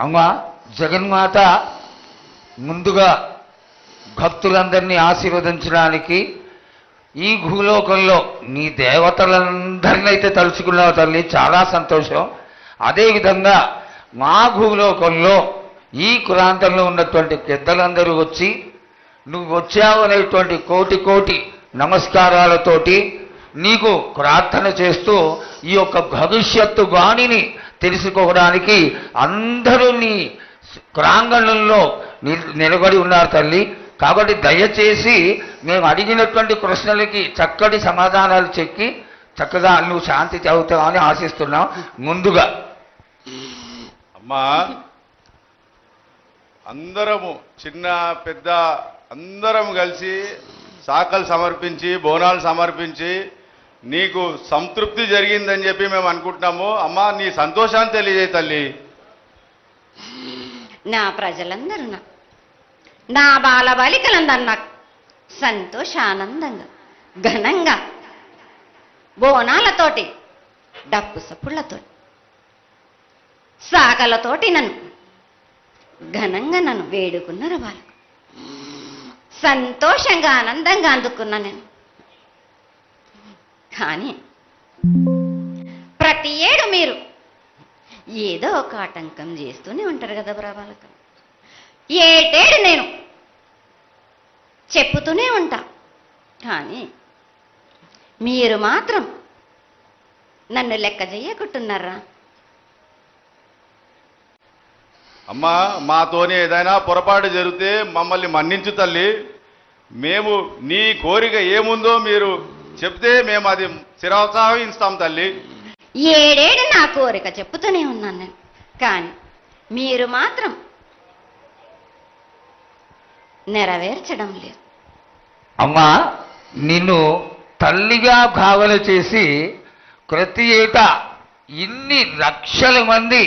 అమ్మ జగన్మాత ముందుగా భక్తులందరినీ ఆశీర్వదించడానికి ఈ భూలోకంలో నీ దేవతలందరినీ అయితే తలుచుకున్నావు తల్లి చాలా సంతోషం. అదేవిధంగా మా భూలోకంలో ఈ కులాంతంలో ఉన్నటువంటి పెద్దలందరూ వచ్చి నువ్వు వచ్చావు అనేటువంటి కోటి కోటి నమస్కారాలతోటి నీకు ప్రార్థన చేస్తూ ఈ యొక్క భవిష్యత్తు బాణిని తెలుసుకోవడానికి అందరూ నీ ప్రాంగణంలో నిలబడి ఉన్నారు తల్లి. కాబట్టి దయచేసి మేము అడిగినటువంటి ప్రశ్నలకి చక్కటి సమాధానాలు చెక్కి చక్కగా నువ్వు శాంతి చదువుతావని ఆశిస్తున్నాం. ముందుగా. అమ్మా అందరము చిన్న పెద్ద అందరం కలిసి శాఖలు సమర్పించి బోనాలు సమర్పించి నీకు సంతృప్తి జరిగిందని చెప్పి మేము అనుకుంటున్నాము. అమ్మా నీ సంతోషాన్ని తెలియజేయి తల్లి. నా ప్రజలందరూ నా బాల బాలికలందరూ నాకు సంతోషానందంగా ఘనంగా బోనాలతోటి డప్పు సప్పుళ్ళతో సాకలతోటి నన్ను ఘనంగా నన్ను వేడుకున్నారు వాళ్ళు. సంతోషంగా ఆనందంగా అందుకున్నా నేను. కానీ ప్రతి ఏడు మీరు ఏదో ఒక ఆటంకం చేస్తూనే ఉంటారు కదా ప్రభాలకం ఏటేడు నేను చెప్పుతూనే ఉంటా. కానీ మీరు మాత్రం నన్ను లెక్క చేయకుంటున్నారా అమ్మా మాతోనే ఏదైనా పొరపాటు జరిగితే మమ్మల్ని మన్నించు తల్లి. మేము నీ కోరిక ఏముందో మీరు చెప్తే మేము అది శిరోత్సాహిస్తాం తల్లి. ఏడేడు నా కోరిక చెప్పుతూనే ఉన్నాను నేను. కానీ మీరు మాత్రం నెరవేర్చడం లేదు. అమ్మా నిన్ను తల్లిగా భావన చేసి ప్రతి ఏటా ఇన్ని లక్షల మంది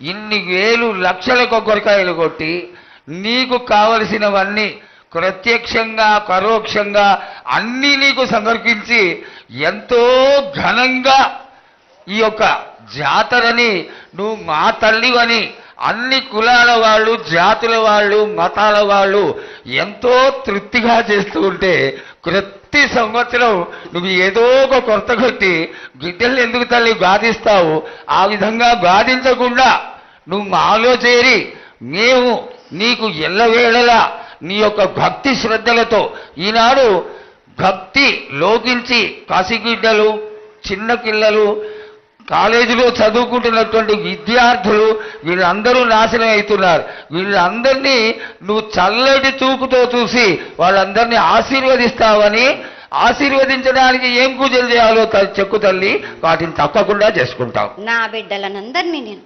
ఇన్ని వేలు లక్షల కొబ్బరికాయలు కొట్టి నీకు కావలసినవన్నీ ప్రత్యక్షంగా పరోక్షంగా అన్నీ నీకు సమర్పించి ఎంతో ఘనంగా ఈ యొక్క జాతరని నువ్వు మా తల్లివని అన్ని కులాల వాళ్ళు జాతుల వాళ్ళు మతాల వాళ్ళు ఎంతో తృప్తిగా చేస్తూ ఉంటే ప్రతి సంవత్సరం నువ్వు ఏదో ఒక కొత్త కొట్టి బిడ్డల్ని ఎందుకు తల్లి గాదిస్తావు ఆ విధంగా గాదించకుండా నువ్వు మాలో చేరి మేము నీకు ఎల్లవేళలా నీ యొక్క భక్తి శ్రద్ధలతో ఈనాడు భక్తి లోకించి కాశీగిడ్డలు చిన్న పిల్లలు కాలేజీలో చదువుకుంటున్నటువంటి విద్యార్థులు వీళ్ళందరూ నాశనం అవుతున్నారు. వీళ్ళందరినీ నువ్వు చల్లటి చూపుతో చూసి వాళ్ళందరినీ ఆశీర్వదిస్తావని ఆశీర్వదించడానికి ఏం పూజలు చేయాలో చెక్కు తల్లి. వాటిని తప్పకుండా చేసుకుంటావు. నా బిడ్డలనందరినీ నేను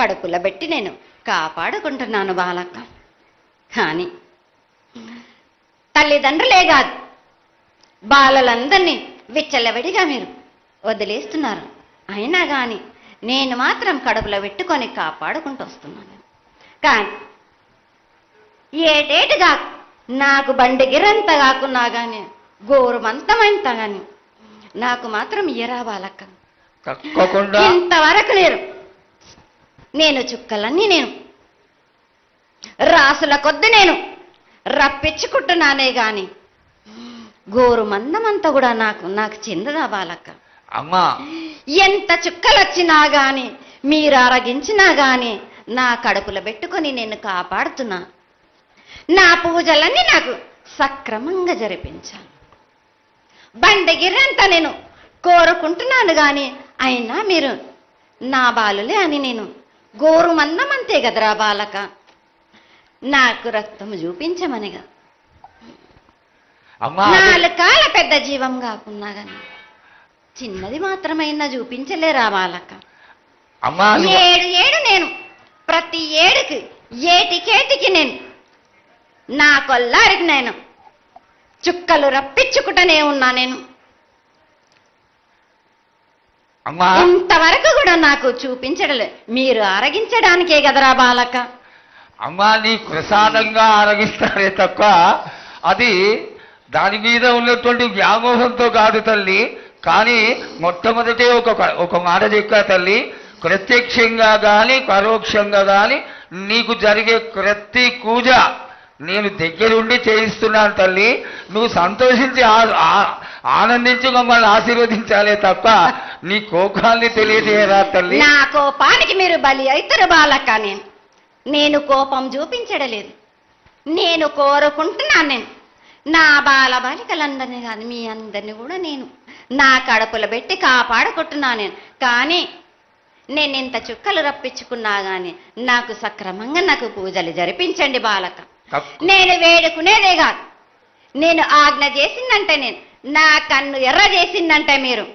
కడుపుల పెట్టి నేను కాపాడుకుంటున్నాను బాలక్క. కానీ తల్లిదండ్రులే కాదు బాలలందరినీ విచ్చలవిడిగా మీరు వదిలేస్తున్నారు. అయినా కానీ నేను మాత్రం కడుపులో పెట్టుకొని కాపాడుకుంటూ వస్తున్నాను. కానీ ఏటేటుగా నాకు బండి గిరంత కాకున్నా కానీ గోరుమంతమంత కానీ నాకు మాత్రం తప్పకుండా ఇంతవరకు నేను నేను చుక్కలన్నీ నేను రాసుల కొద్ది నేను రప్పించుకుంటున్నానే గాని. గోరు మందమంతా కూడా నాకు నాకు చెందదా బాలక్క అమ్మా. ఎంత చుక్కలు వచ్చినా గాని మీరు అరగించినా గాని నా కడుపులో పెట్టుకొని నేను కాపాడుతున్నా. నా పూజలన్నీ నాకు సక్రమంగా జరిపించాలి. బండగిరంతా నేను కోరుకుంటున్నాను గాని అయినా మీరు నా బాలులే అని నేను గోరు మందం అంతే కదరా బాలక. నాకు రక్తం చూపించమనిగా. నాలుగు కాల పెద్ద జీవం కాకున్నా గాని చిన్నది మాత్రమైనా చూపించలేరా నువ్వు- ఏడు ఏడు నేను. ప్రతి ఏడుకి ఏటికేటికి నేను. నా కొల్లారికి నేను. చుక్కలు రప్పించుకుంటూనే ఉన్నా నేను. ఇంతవరకు కూడా నాకు చూపించడం లేదు. మీరు అరగించడానికే కదరా బాలక అమ్మాని ప్రసాదంగా ఆరగిస్తారే తప్ప అది దాని మీద ఉన్నటువంటి వ్యామోహంతో కాదు తల్లి. కానీ మొట్టమొదటి ఒక ఒక మాట చెప్పా తల్లి. ప్రత్యక్షంగా కానీ పరోక్షంగా కానీ నీకు జరిగే ప్రతి పూజ నేను దగ్గరుండి చేయిస్తున్నాను తల్లి. నువ్వు సంతోషించి ఆనందించి మమ్మల్ని ఆశీర్వదించాలే తప్ప నీ కోపాన్ని తెలియజేయరా తల్లి. నా కోపానికి మీరు బలి అవుతారు బాలక్క నేను నేను కోపం చూపించడలేదు. నేను కోరుకుంటున్నాను నేను. నా బాల బాలికలందరినీ కాదు మీ అందరిని కూడా నేను నా కడుపులో పెట్టి కాపాడుకుంటున్నాను నేను. కానీ నేను ఇంత చుక్కలు రప్పించుకున్నా కానీ నాకు సక్రమంగా నాకు పూజలు జరిపించండి బాలక. నేను వేడుకునేదే కాదు. నేను ఆజ్ఞ చేసిందంటే నేను. నా కన్ను ఎర్ర చేసిందంటే మీరు.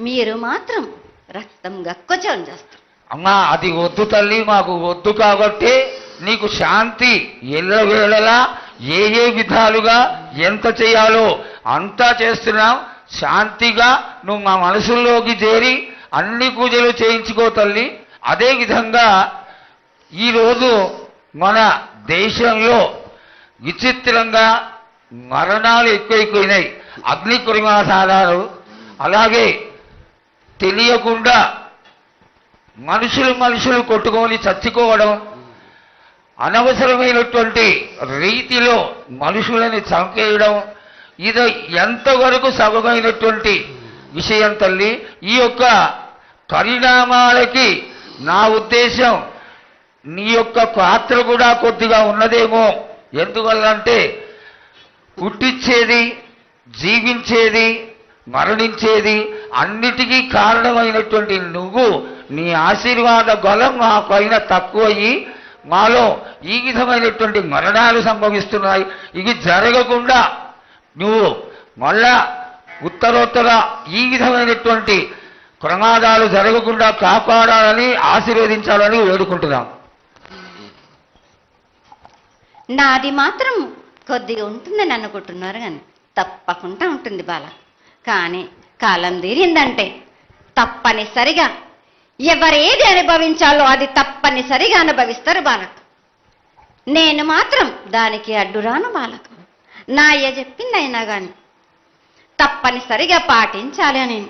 మీరు మాత్రం రక్తం గక్కుచం చేస్తారు. అమ్మా అది వద్దు తల్లి మాకు వద్దు కాబట్టి నీకు శాంతి ఎల్లవేళలా ఏ ఏ విధాలుగా ఎంత చేయాలో అంతా చేస్తున్నాం. శాంతిగా నువ్వు మా మనసుల్లోకి చేరి అన్ని పూజలు చేయించుకో తల్లి. అదే విధంగా ఈరోజు మన దేశంలో విచిత్రంగా మరణాలు ఎక్కువైపోయినాయి. అగ్ని కురిమాసాలు అలాగే తెలియకుండా మనుషులు మనుషులు కొట్టుకొని చచ్చుకోవడం అనవసరమైనటువంటి రీతిలో మనుషులని చంకేయడం ఇది ఎంతవరకు సబమైనటువంటి విషయం తల్లి ఈ యొక్క పరిణామాలకి నా ఉద్దేశం నీ యొక్క పాత్ర కూడా కొద్దిగా ఉన్నదేమో. ఎందువల్లంటే పుట్టించేది జీవించేది మరణించేది అన్నిటికీ కారణమైనటువంటి నువ్వు నీ ఆశీర్వాద బలం మా పైన తక్కువయ్యి మాలో ఈ విధమైనటువంటి మరణాలు సంభవిస్తున్నాయి. ఇవి జరగకుండా నువ్వు మళ్ళా ఉత్తరోత్తర ఈ విధమైనటువంటి ప్రమాదాలు జరగకుండా కాపాడాలని ఆశీర్వదించాలని వేడుకుంటున్నాం. నాది మాత్రం కొద్దిగా ఉంటుందని అనుకుంటున్నారు కానీ తప్పకుండా ఉంటుంది బాల. కానీ కాలం తీరిందంటే తప్పనిసరిగా ఎవరేది అనుభవించాలో అది తప్పనిసరిగా అనుభవిస్తారు బాలక. నేను మాత్రం దానికి అడ్డురాను బాలక. నా అయ్య చెప్పింది అయినా కానీ తప్పనిసరిగా పాటించాలి అని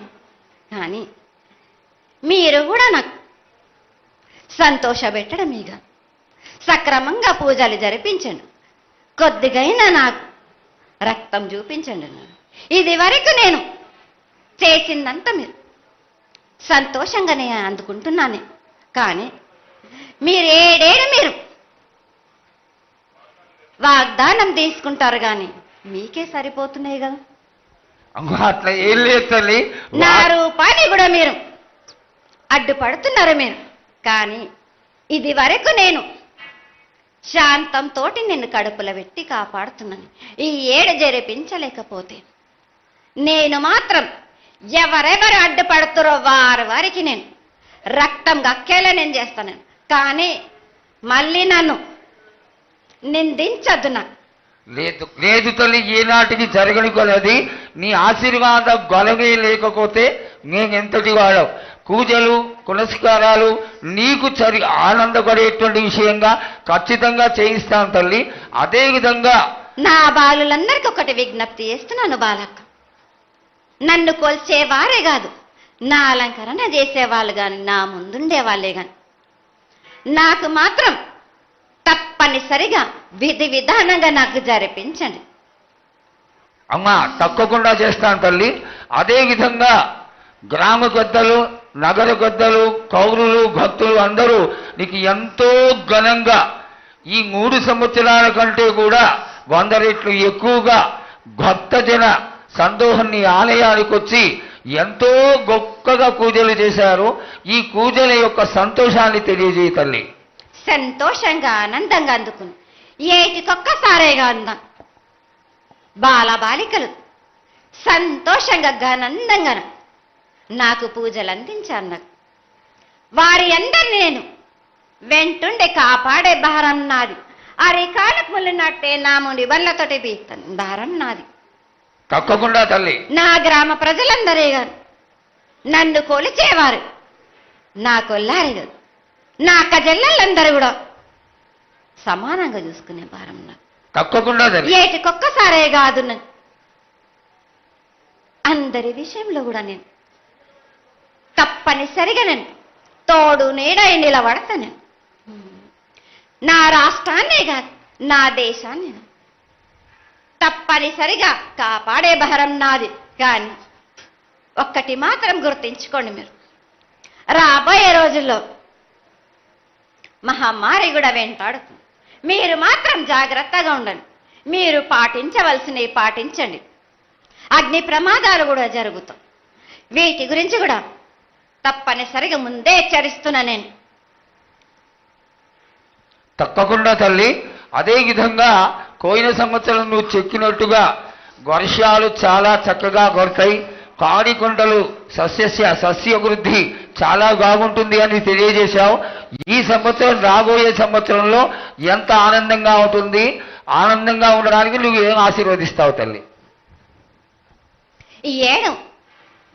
కానీ మీరు కూడా నాకు సంతోషపెట్టడమేగా. సక్రమంగా పూజలు జరిపించండి. కొద్దిగైనా నాకు రక్తం చూపించండి నాకు ఇది వరకు నేను చేసిందంతా మీరు. సంతోషంగానే అందుకుంటున్నాను. కానీ మీరు ఏడేడు మీరు వాగ్దానం తీసుకుంటారు కానీ మీకే సరిపోతున్నాయి కదా. అట్లా ఏం లేదు తల్లి. నా రూపాన్ని కూడా మీరు అడ్డుపడుతున్నారు మీరు. కానీ ఇది వరకు నేను శాంతంతోటి నిన్ను కడుపులో పెట్టి కాపాడుతున్నాను ఈ ఏడ జరిపించలేకపోతే నేను మాత్రం ఎవరెవరు అడ్డుపడుతురో వారి వారికి నేను రక్తం గక్కేలా నేను చేస్తాను. కానీ మళ్ళీ నన్ను నిందించద్దు నాకు లేదు లేదు తల్లి ఏనాటికి జరగని కొలది నీ ఆశీర్వాద గొలవే లేకపోతే మేమెంతటి వాడవు. పూజలు పునస్కారాలు నీకు చరి ఆనందపడేటువంటి విషయంగా ఖచ్చితంగా చేయిస్తాం తల్లి. అదే విధంగా నా బాలులందరికీ ఒకటి విజ్ఞప్తి చేస్తున్నాను బాలక్క. నన్ను కొల్చేవారే కాదు నా అలంకరణ చేసేవాళ్ళు కానీ నా ముందుండే వాళ్ళే కానీ నాకు మాత్రం తప్పనిసరిగా విధి విధానంగా నాకు జరిపించండి. అమ్మా తప్పకుండా చేస్తాను తల్లి. అదే విధంగా గ్రామ గద్దలు నగర గద్దలు కౌరులు భక్తులు అందరూ నీకు ఎంతో ఘనంగా ఈ మూడు సంవత్సరాల కంటే కూడా వంద రెట్లు ఎక్కువగా భక్తజన సందోహాన్ని ఆలయానికి వచ్చి ఎంతో గొప్పగా పూజలు చేశారు. ఈ పూజల యొక్క సంతోషాన్ని తెలియజేయ తల్లి. సంతోషంగా ఆనందంగా అందుకుని. ఏటికొక్కసారేగా అందాం. బాల బాలికలు సంతోషంగా ఘనందంగా నాకు పూజలు అందించారు నాకు వారి అందరిని నేను వెంటుండే కాపాడే భారం నాది. అరికాలకు ముళ్ళునట్టే నా ముడి వల్లతోటి బీస్తాను భారం నాది. తప్పకుండా తల్లి. నా గ్రామ ప్రజలందరే గారు. నన్ను కొలిచేవారు. నా కొల్లారి గారు. నా కజల్లలందరూ కూడా సమానంగా చూసుకునే భారం నాకు తల్లి. ఏటికొక్కసారే కాదు నన్ను. అందరి విషయంలో కూడా నేను తప్పనిసరిగా నేను తోడు నీడై నిలబడతాను. నా రాష్ట్రాన్నే కాదు నా దేశాన్ని తప్పనిసరిగా కాపాడే భారం నాది. కానీ ఒక్కటి మాత్రం గుర్తించుకోండి మీరు. రాబోయే రోజుల్లో మహమ్మారి కూడా వెంటాడుతుంది. మీరు మాత్రం జాగ్రత్తగా ఉండండి. మీరు పాటించవలసినవి పాటించండి. అగ్ని ప్రమాదాలు కూడా జరుగుతాం వీటి గురించి కూడా తప్పనిసరిగా ముందే హెచ్చరిస్తున్నా నేను. తప్పకుండా తల్లి అదే విధంగా పోయిన సంవత్సరం నువ్వు చెక్కినట్టుగా వర్షాలు చాలా చక్కగా కొడతాయి కాడికొండలు సస్యస్య సస్యవృద్ధి చాలా బాగుంటుంది అని తెలియజేశావు. ఈ సంవత్సరం రాబోయే సంవత్సరంలో ఎంత ఆనందంగా ఉంటుంది. ఆనందంగా ఉండడానికి నువ్వు ఏం ఆశీర్వదిస్తావు తల్లి? ఈ ఏడు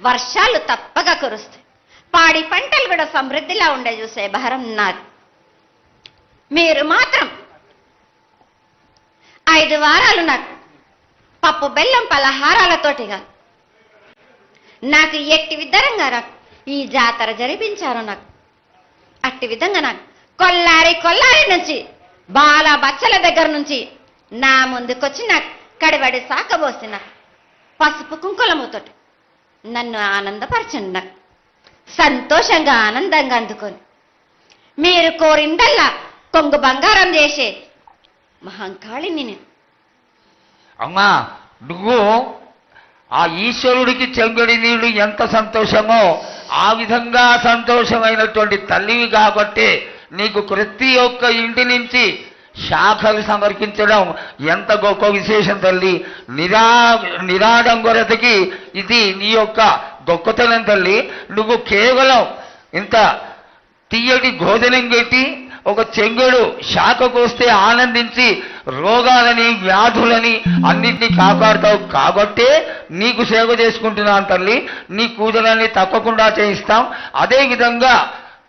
వర్షాలు తప్పక కురుస్తాయి. పాడి పంటలు కూడా సమృద్ధిలా ఉండే చూసే భారం నాది మీరు మాత్రం ఐదు వారాలు నాకు పప్పు బెల్లం పలహారాలతోటిగా నాకు ఎట్టి విధంగా నాకు ఈ జాతర జరిపించారు నాకు. అట్టి విధంగా నాకు. కొల్లారి కొల్లారి నుంచి బాల బచ్చల దగ్గర నుంచి నా ముందుకొచ్చి నాకు కడిబడి సాకబోసి నాకు పసుపు కుంకులముతోటి నన్ను ఆనందపరచండి నాకు. సంతోషంగా ఆనందంగా అందుకొని. మీరు కోరిందల్లా కొంగు బంగారం చేసే మహంకాళిని నేను. అమ్మా నువ్వు ఆ ఈశ్వరుడికి చెంగుడి నీళ్ళు ఎంత సంతోషమో ఆ విధంగా సంతోషమైనటువంటి తల్లివి కాబట్టి నీకు ప్రతి ఒక్క ఇంటి నుంచి శాఖలు సమర్పించడం ఎంత గొప్ప విశేషం తల్లి. నిరా నిరాడంబరతకి ఇది నీ యొక్క గొక్కతనం తల్లి నువ్వు కేవలం ఇంత తీయటి భోజనం పెట్టి ఒక చెంగుడు శాఖకు వస్తే ఆనందించి రోగాలని వ్యాధులని అన్నింటినీ కాపాడుతావు కాబట్టే నీకు సేవ చేసుకుంటున్నాను తల్లి. నీ పూజలన్నీ తప్పకుండా చేయిస్తాం. అదేవిధంగా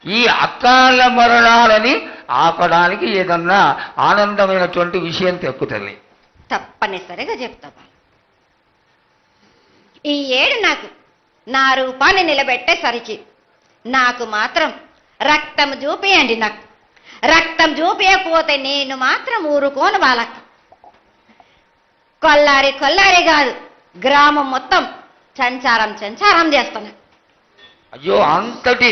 ఈ అకాల మరణాలని ఆపడానికి ఏదన్నా ఆనందమైనటువంటి విషయం తెక్కు తల్లి. తప్పనిసరిగా చెప్తా ఈ ఏడు నాకు నా రూపాన్ని నిలబెట్టేసరికి నాకు మాత్రం రక్తం చూపియండి నాకు. రక్తం చూపించకపోతే నేను మాత్రం ఊరుకోను వాళ్ళక్క కొల్లారి కొల్లారి కాదు గ్రామం మొత్తం సంచారం సంచారం చేస్తాను అయ్యో అంతటి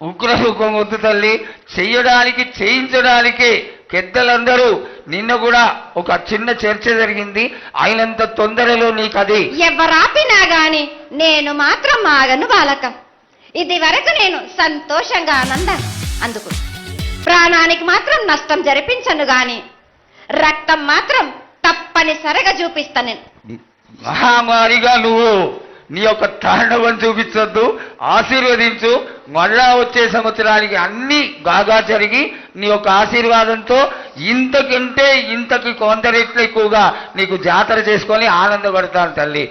ఉగ్రరూపం వద్దు తల్లి. చెయ్యడానికి చేయించడానికి పెద్దలందరూ నిన్న కూడా ఒక చిన్న చర్చ జరిగింది. అయినంత తొందరలో నీకు అది ఎవరాపినా గాని నేను మాత్రం ఆగను బాలకం. ఇది వరకు నేను సంతోషంగా ఆనందం అందుకు. ప్రాణానికి మాత్రం నష్టం జరిపించను గాని రక్తం మాత్రం తప్పనిసరిగా చూపిస్తాను నేను. మహామారిగా నువ్వు నీ యొక్క తాండవం చూపించొద్దు ఆశీర్వదించు మళ్ళా వచ్చే సంవత్సరానికి అన్ని బాగా జరిగి నీ యొక్క ఆశీర్వాదంతో ఇంతకంటే ఇంతకి కొంత రెట్లు ఎక్కువగా నీకు జాతర చేసుకొని ఆనందపడతాను తల్లి.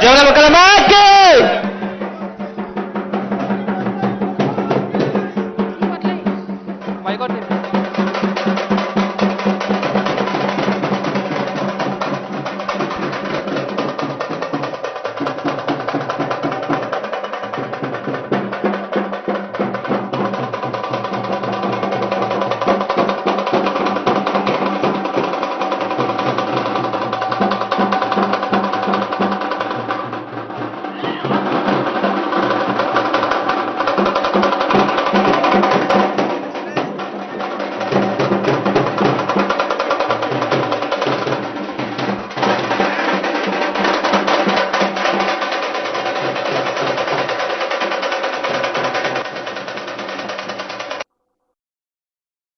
జయ